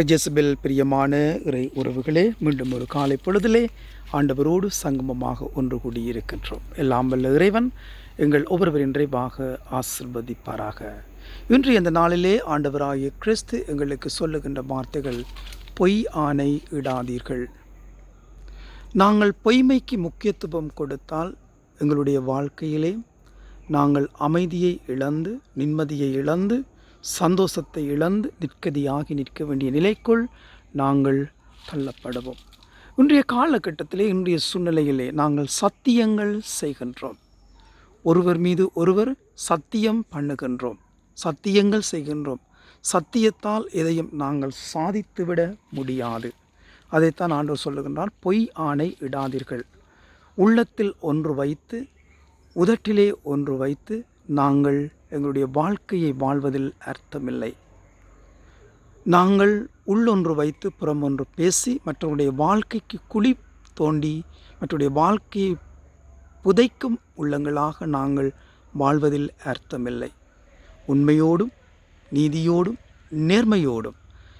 Jezebel பிரியமான இறை உறவுகளே மீண்டும் ஒரு காலை பொழுதிலே ஆண்டவரோடு சங்கமமாக ஒன்று கூடியிருக்கின்றோம். எல்லாம் வல்ல இறைவன் எங்கள் ஒவ்வொருவரின் நிறைவாக ஆசிர்வதிப்பாராக. இன்று இந்த நாளிலே ஆண்டவராகிய கிறிஸ்து எங்களுக்கு சொல்லுகின்ற வார்த்தைகள் பொய் ஆணை இடாதீர்கள். நாங்கள் பொய்மைக்கு முக்கியத்துவம் கொடுத்தால் எங்களுடைய வாழ்க்கையிலே நாங்கள் அமைதியை இழந்து நிம்மதியை இழந்து சந்தோஷத்தை இழந்து நிற்கதியாகி நிற்க வேண்டிய நிலைக்குள் நாங்கள் தள்ளப்படுவோம். இன்றைய காலகட்டத்திலே இன்றைய சூழ்நிலையிலே நாங்கள் சத்தியங்கள் செய்கின்றோம். ஒருவர் மீது ஒருவர் சத்தியம் பண்ணுகின்றோம். சத்தியங்கள் செய்கின்றோம். சத்தியத்தால் எதையும் நாங்கள் சாதித்துவிட முடியாது. அதைத்தான் ஆண்டவர் சொல்லுகின்றார் பொய் ஆணை இடாதீர்கள். உள்ளத்தில் ஒன்று வைத்து உதட்டிலே ஒன்று வைத்து நாங்கள் எங்களுடைய வாழ்க்கையை வாழ்வதில் அர்த்தமில்லை. நாங்கள் உள்ளொன்று வைத்து புறம் ஒன்று பேசி மற்றவருடைய வாழ்க்கைக்கு குழி தோண்டி மற்றவருடைய வாழ்க்கையை புதைக்கும் உள்ளங்களாக நாங்கள் வாழ்வதில் அர்த்தமில்லை. உண்மையோடும் நீதியோடும் நேர்மையோடும்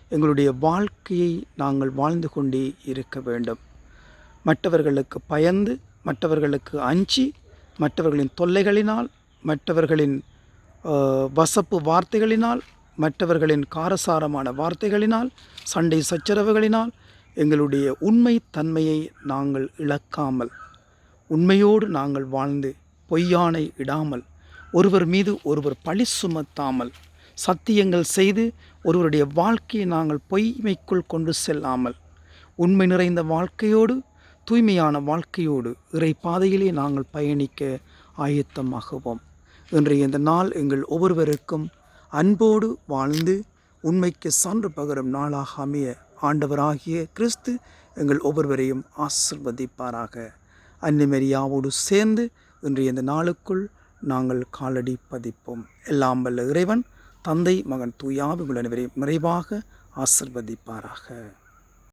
எங்களுடைய வாழ்க்கையை நாங்கள் வாழ்ந்து கொண்டே இருக்க வேண்டும். மற்றவர்களுக்கு பயந்து மற்றவர்களுக்கு அஞ்சி மற்றவர்களின் தொல்லைகளினால் மற்றவர்களின் வசப்பு வார்த்தைகளினால் மற்றவர்களின் காரசாரமான வார்த்தைகளினால் சண்டை சச்சரவுகளினால் எங்களுடைய உண்மை தன்மையை நாங்கள் இழக்காமல் உண்மையோடு நாங்கள் வாழ்ந்து பொய்யானை இடாமல் ஒருவர் மீது ஒருவர் பழி சுமத்தாமல் சத்தியங்கள் செய்து ஒருவருடைய வாழ்க்கையை நாங்கள் பொய்மைக்குள் கொண்டு செல்லாமல் உண்மை நிறைந்த வாழ்க்கையோடு தூய்மையான வாழ்க்கையோடு இறை பாதையிலே நாங்கள் பயணிக்க ஆயத்தமாகுவோம். இன்றைய இந்த நாள் எங்கள் ஒவ்வொருவருக்கும் அன்போடு வாழ்ந்து உண்மைக்கு சான்று பகரும் நாளாக அமைய ஆண்டவராகிய கிறிஸ்து எங்கள் ஒவ்வொருவரையும் ஆசிர்வதிப்பாராக. அன்னிமரியாவோடு சேர்ந்து இன்றைய இந்த நாளுக்குள் நாங்கள் காலடி பதிப்போம். எல்லாம் வல்ல இறைவன் தந்தை மகன் தூயாவி உள்ள நிறைவாக ஆசிர்வதிப்பாராக.